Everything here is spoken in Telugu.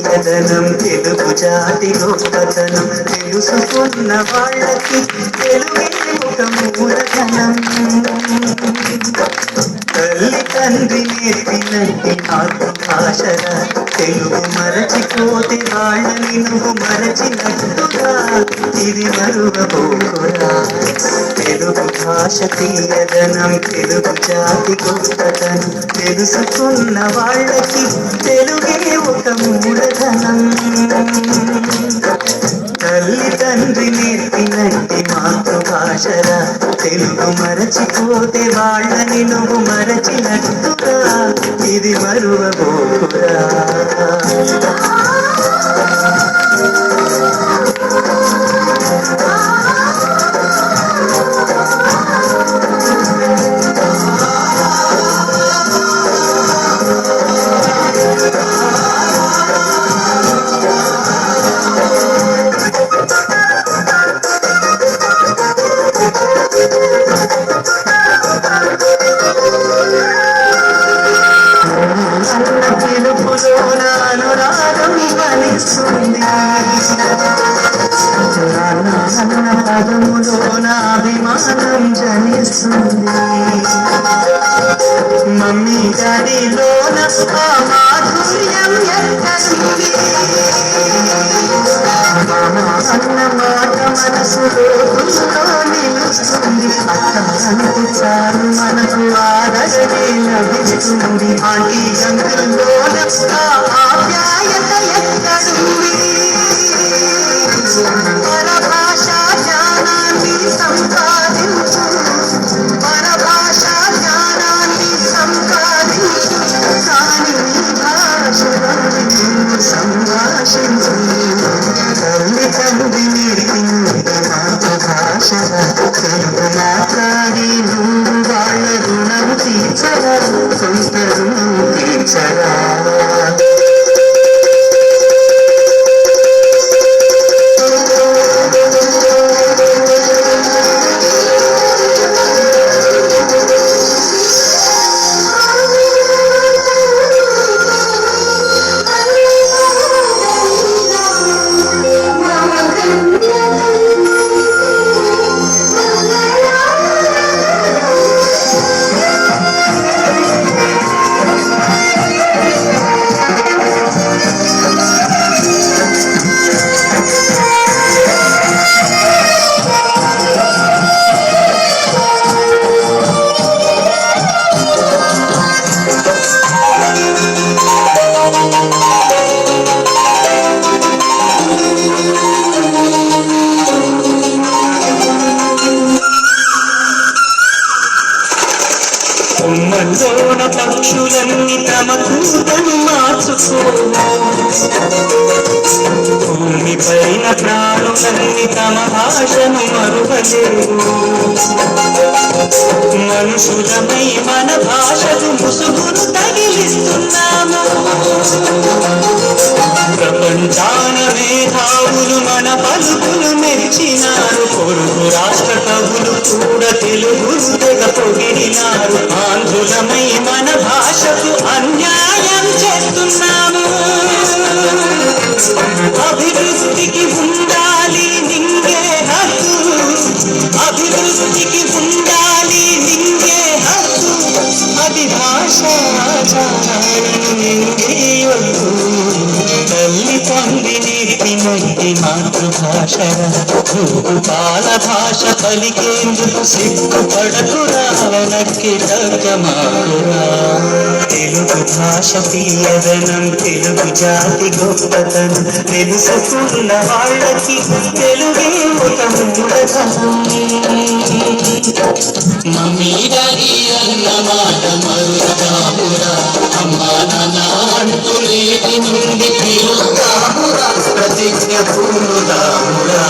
భాష తెలుగు జాతి గొప్పతనం తెలుసుకున్న వాళ్ళకి తెలుగే ఒక మూలధనం. తల్లి తండ్రి నేర్పినట్టి మాతృభాషగా తెలుగు మరచిపోతే వాళ్ళని నువ్వు మరచినట్టుగా. ఇది మరువబోకురా తెలుగు భాష తీయదనం తెలుగు జాతి గొప్పతనం. తెలుసుకున్న వాళ్ళకి తెలుగే ఒక తల్లి తండ్రి నేర్పినట్టి మాతృభాషరా తెలుగు మరచిపోతే వాళ్ళని నువ్వు మరచినట్టుగా ఇది మరువబోకురా. అభిమానం జనిస్తుంది మమ్మీ డాడీలోన మాధుర్యం ఎక్కడిది మామ అన్న మాట మనసులో It's Cody Pine, East, and North Star. కొమ్మల్లోన పక్షులన్నీ తమ కూతను మార్చుకో భూమి పైన ప్రాణులన్నీ తమ భాషను మరువలేవు మనుషులమై మన భాషకు ముసుగును తగిలిస్తున్నాము. ప్రపంచాన మేధావు అభివృద్ధికి ఉండాలి నింగే హక్కు అది భాష నింగేయొద్దు తల్లి పొంది నేర్పినట్టి మాతృభాష. నువ్వు భాష పలికేందుకు సిగ్గుపడకురా వెనక్కి తగ్గమాకురా తెలుగు భాష తీయదనం తెలుగు జాతి గొప్పతనం. తెలుసుకున్న వాళ్ళకి తెలుగే ఒక మూలధనం మమ్మీ డాడీ అన్న మాట మరుగాపురా అమ్మ నాన్న నుండి పిలుదామురా ప్రతిజ్ఞ పొందుదామురా